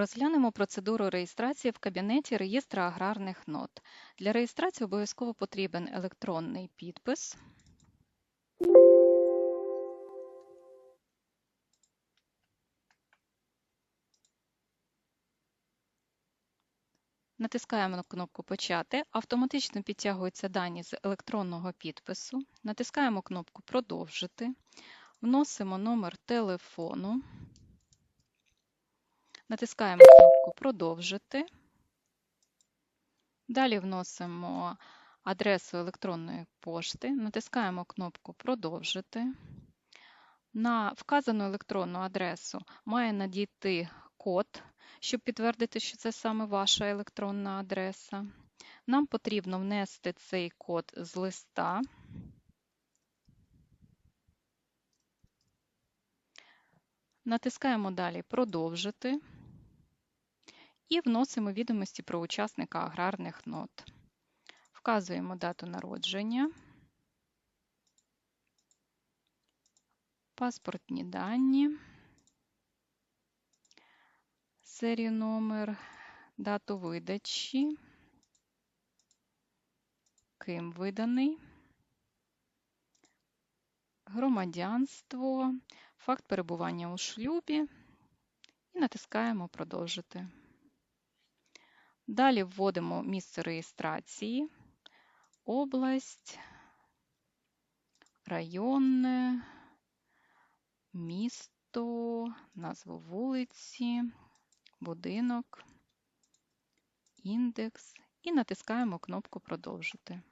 Розглянемо процедуру реєстрації в кабінеті реєстра аграрних нот. Для реєстрації обов'язково потрібен електронний підпис. Натискаємо на кнопку Почати. Автоматично підтягуються дані з електронного підпису. Натискаємо кнопку Продовжити. Вносимо номер телефону. Натискаємо кнопку Продовжити. Далі вносимо адресу електронної пошти, натискаємо кнопку Продовжити. На вказану електронну адресу має надійти код, щоб підтвердити, що це саме ваша електронна адреса. Нам потрібно внести цей код з листа. Натискаємо далі Продовжити і вносимо відомості про учасника аграрних нот. Вказуємо дату народження, паспортні дані, серію номер, дату видачі, ким виданий, громадянство, факт перебування у шлюбі. І натискаємо Продовжити. Далі вводимо місце реєстрації, область, районне, місто, назву вулиці, будинок, індекс і натискаємо кнопку Продовжити.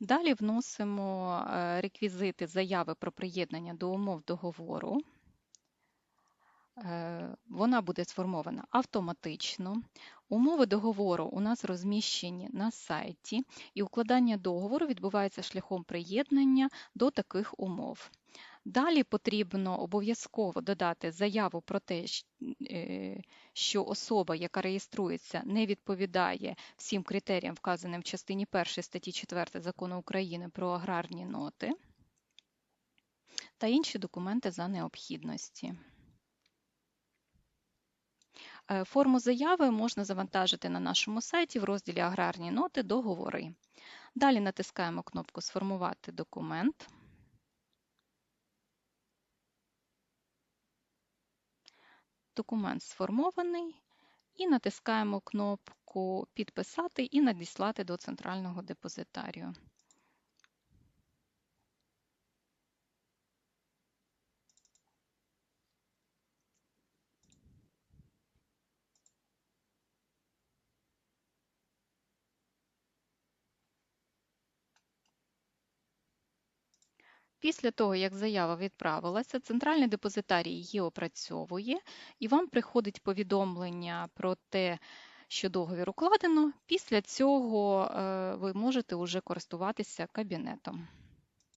Далі вносимо реквізити заяви про приєднання до умов договору. Вона буде сформована автоматично. Умови договору у нас розміщені на сайті, і укладання договору відбувається шляхом приєднання до таких умов. Далі потрібно обов'язково додати заяву про те, що особа, яка реєструється, не відповідає всім критеріям, вказаним в частині 1 статті 4 Закону України про аграрні ноти та інші документи за необхідності. Форму заяви можна завантажити на нашому сайті в розділі Аграрні ноти договори. Далі натискаємо кнопку Сформувати документ. Документ сформований і натискаємо кнопку Підписати і надіслати до центрального депозитарію. Після того, як заява відправилася, центральний депозитарій її опрацьовує, і вам приходить повідомлення про те, що договір укладено. Після цього ви можете вже користуватися кабінетом.